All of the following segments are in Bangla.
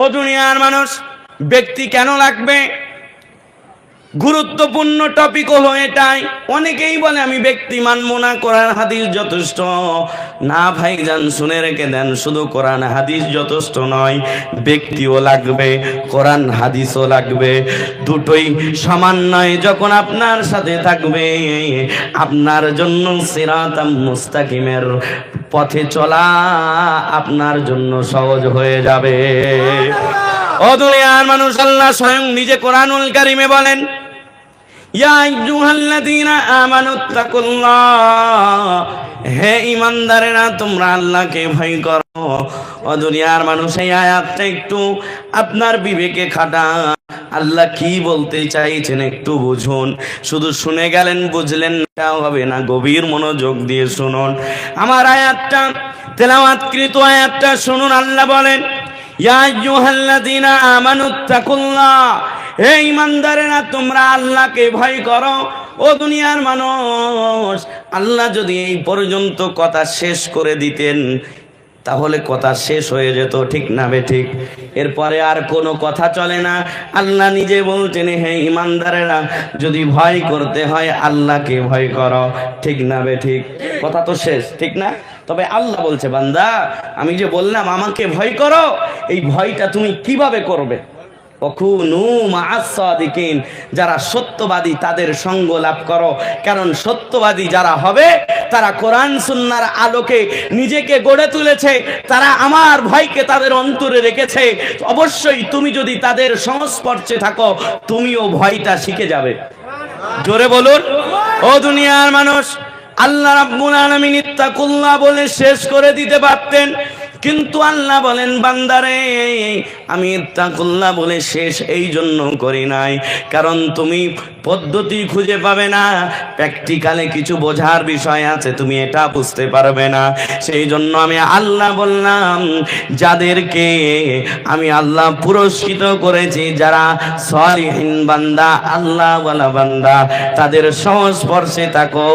ও দুনিয়ার মানুষ ব্যক্তি কেন লাগবে? গুরুত্বপূর্ণ টপিক হলো এটাই। অনেকেই বলে আমি ব্যক্তি মানবো না কোরআন হাদিস যথেষ্ট। না ভাইজান শুনে রেখে দেন শুধু কোরআন হাদিস যথেষ্ট নয় ব্যক্তিও লাগবে কোরআন হাদিসও লাগবে। দুটোই সমান নয় যখন আপনার সাথে থাকবে আপনার জন্য সিরাতাম মুস্তাকিমের পথে চলা আপনার জন্য সহজ হয়ে যাবে। ও দুনিয়ার মানুষ আল্লাহ স্বয়ং নিজে কোরআনুল কারিমে বলেন ইয়া আইয়ুহাল্লাযীনা আমানুত্তাকুল্লাহ হে ইমানদারেরা তোমরা আল্লাহকে ভয় করো। ও দুনিয়ার মানুষ, এই আয়াতটা একটু আপনার বিবেকে খাটা। আল্লাহ কি বলতে চাইছেন একটু বুঝুন। শুধু শুনে গেলেন, বুঝলেন না হবে না। গভীর মনোযোগ দিয়ে শুনুন। আমার আয়াতটা, তেলাওয়াতকৃত আয়াতটা শুনুন। আল্লাহ বলেন, ইয়া আইয়ুহাল্লাযীনা আমানুত্তাকুল্লাহ হে ইমানদারেরা, তোমরা আল্লাহকে ভয় করো। ও দুনিয়ার মানুষ, আল্লাহ যদি এই পর্যন্ত কথা শেষ করে দিতেন, তাহলে কথা শেষ হয়ে যেত, ঠিক না বে ঠিক? এরপরে আর কোনো কথা চলে না। আল্লাহ নিজে বলছেন হে ইমানদারেরা, যদি ভয় করতে হয়, আল্লাহকে ভয় করো। ঠিক না বে ঠিক? কথা তো শেষ, ঠিক না? তবে আল্লাহ বলছে, বান্দা, আমি যে বললাম, আমাকে ভয় করো, এই ভয়টা তুমি কীভাবে করবে? যারা সত্যবাদী তাদের সঙ্গ লাভ করো। কারণ সত্যবাদী যারা হবে, তারা কোরআন সুন্নার আলোকে নিজেকে গড়ে তুলেছে, তারা আমার ভয়কে তাদের অন্তরে রেখেছে। অবশ্যই তুমি যদি তাদের সংস্পর্শে থাকো, তুমিও ভয়টা শিখে যাবে। জোরে বলুন, ও দুনিয়ার মানুষ, আল্লাহ রাব্বুল আলামিন ইত্তাকুল্লাহ বলে শেষ করে দিতে পারতেন। কিন্তু আল্লাহ বলেন, বান্দারে, আমি ইত্তাকুল্লাহ বলে শেষ এই জন্য করি নাই। কারণ তুমি পদ্ধতি খুঁজে পাবে না, প্র্যাকটিক্যালে কিছু বোঝার বিষয় আছে, তুমি এটা বুঝতে পারবে না। সেই জন্য আমি আল্লাহ বললাম, যাদেরকে আমি আল্লাহ পুরস্কৃত করেছি, যারা সলিহীন বান্দা আল্লাহ বলা বান্দা, তাদের সংস্পর্শে থাকো,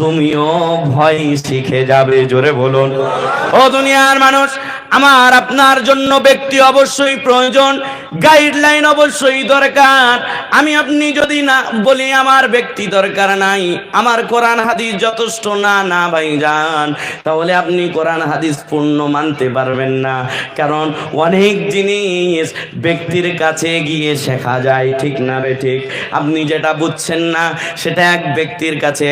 তুমিও ভয় শিখে যাবে, জোরে বলুন। ও দুনিয়ার মানুষ আমার আপনার জন্য ব্যক্তি অবশ্যই প্রয়োজন গাইডলাইন অবশ্যই দরকার। আমি আপনি যদি না বলি আমার ব্যক্তি দরকার নাই, আমার কোরআন হাদিস যথেষ্ট না না ভাই যান তাহলে আপনি কোরআন হাদিস পূর্ণ মানতে পারবেন না। কারণ অনেক জিনিস ব্যক্তির কাছে গিয়ে শেখা যায়, ঠিক না রে ঠিক? আপনি যেটা বুঝছেন না, সেটা এক ব্যক্তির কাছে।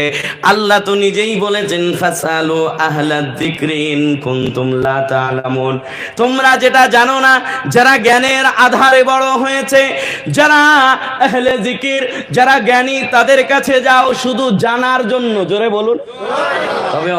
আল্লাহ তো নিজেই বলেছেন, ফাসালু আহলা যিকরিন কুনতুম লা তা'লামুন তোমরা যেটা জানো না, যারা জ্ঞানের আধারে বড় হয়েছে, যারা আহলে জিকির, যারা জ্ঞানী, তাদের কাছে যাও শুধু জানার জন্য। জোরে বলুন। তবে